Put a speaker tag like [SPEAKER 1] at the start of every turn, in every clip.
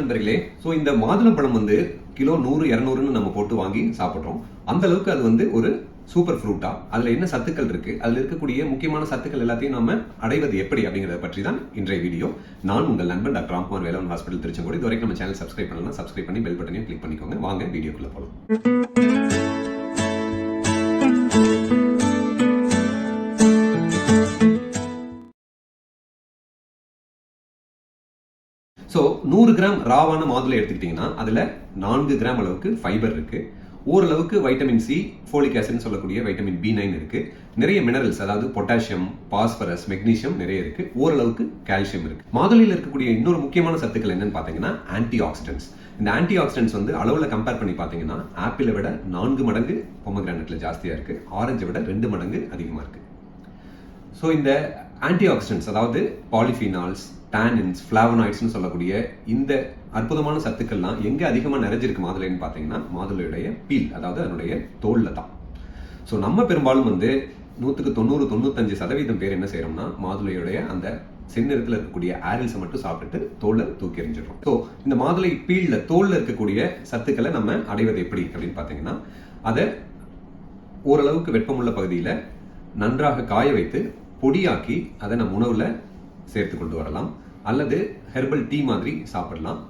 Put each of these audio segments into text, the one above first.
[SPEAKER 1] நண்பர்களே ஸோ இந்த மாதுளம்பழம் வந்து கிலோ நூறு இரநூறுன்னு நம்ம போட்டு வாங்கி சாப்பிட்றோம். அந்த அளவுக்கு அது வந்து ஒரு சூப்பர் ஃப்ரூட்டா அதுல என்ன சத்துக்கள் இருக்கு? அதுல இருக்கக்கூடிய முக்கியமான சத்துக்கள் எல்லாத்தையும் நாம அடைவது எப்படி அப்படிங்கறத பற்றி தான் இன்றைய வீடியோ நான் உங்கள் நண்பன் டாக்டர் ராம்குமார் வேலவன் ஹாஸ்பிட்டல் திருச்செங்கோடு. இது வரைக்கும் நம்ம சேனல் சப்ஸ்கிரைப் பண்ணலாம் சப்ஸ்கிரைப் பண்ணி பெல் பட்டனையும் கிளிக் பண்ணிக்கோங்க. வாங்க வீடியோக்குள்ள போகலாம் ஸோ நூறு கிராம் ராவான மாதுளை எடுத்துக்கிட்டிங்கன்னா அதில் நான்கு கிராம் அளவுக்கு ஃபைபர் இருக்குது ஓரளவுக்கு வைட்டமின் சி ஃபோலிக் ஆசிட்னு சொல்லக்கூடிய வைட்டமின் பி நைன் இருக்குது நிறைய மினரல்ஸ் அதாவது பொட்டாசியம் பாஸ்பரஸ் மெக்னீஷியம் நிறைய இருக்குது ஓரளவுக்கு கால்சியம் இருக்குது மாதுளையில் இருக்கக்கூடிய இன்னொரு முக்கியமான சத்துக்கள் என்னன்னு பார்த்தீங்கன்னா ஆன்டி ஆக்சிடென்ட்ஸ் இந்த ஆன்டி ஆக்சிடென்ட்ஸ் வந்து அளவில் கம்பேர் பண்ணி பார்த்தீங்கன்னா ஆப்பிளை விட நான்கு மடங்கு பொம்மகிரானட்டில் ஜாஸ்தியாக இருக்குது ஆரஞ்சை விட ரெண்டு மடங்கு அதிகமாக இருக்குது ஸோ இந்த ஆன்டி ஆக்சிடென்ட்ஸ் அதாவது பாலிஃபினால்ஸ் டேனின்ஸ் ஃப்ளாவனாய்ட்ஸ்னு சொல்லக்கூடிய இந்த அற்புதமான சத்துக்கள்லாம் எங்கே அதிகமாக நிறைஞ்சிருக்கு மாதுளைன்னு பார்த்தீங்கன்னா மாதுளையுடைய பீல் அதாவது அதனுடைய தோலில் தான். ஸோ நம்ம பெரும்பாலும் வந்து நூற்றுக்கு தொண்ணூறு தொண்ணூத்தஞ்சு சதவீதம் பேர் என்ன செய்கிறோம்னா மாதுளையுடைய அந்த செந்நிறத்தில் இருக்கக்கூடிய ஆரில்ஸை மட்டும் சாப்பிட்டுட்டு தோலை தூக்கி எறிஞ்சிடுறோம். ஸோ இந்த மாதுளை பீலில் தோலில் இருக்கக்கூடிய சத்துக்களை நம்ம அடைவது எப்படி அப்படின்னு பார்த்தீங்கன்னா அதை ஓரளவுக்கு வெப்பமுள்ள பகுதியில் நன்றாக காய வைத்து பொடியாக்கி அதை நம்ம உணவில் சேர்த்து கொண்டு வரலாம். அல்லது ஹெர்பல் டீ மாதிரி சாப்பிடலாம்.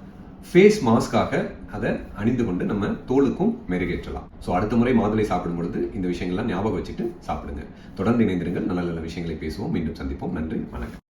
[SPEAKER 1] ஃபேஸ் மாஸ்காக அதை அணிந்து கொண்டு நம்ம தோலுக்கும் மெருகேற்றலாம். ஸோ அடுத்த முறை மாதுளை சாப்பிடும் பொழுது இந்த விஷயங்கள்லாம் ஞாபகம் வச்சுட்டு சாப்பிடுங்க. தொடர்ந்து இணைந்திருங்கள். நல்ல நல்ல விஷயங்களை பேசுவோம். மீண்டும் சந்திப்போம். நன்றி. வணக்கம்.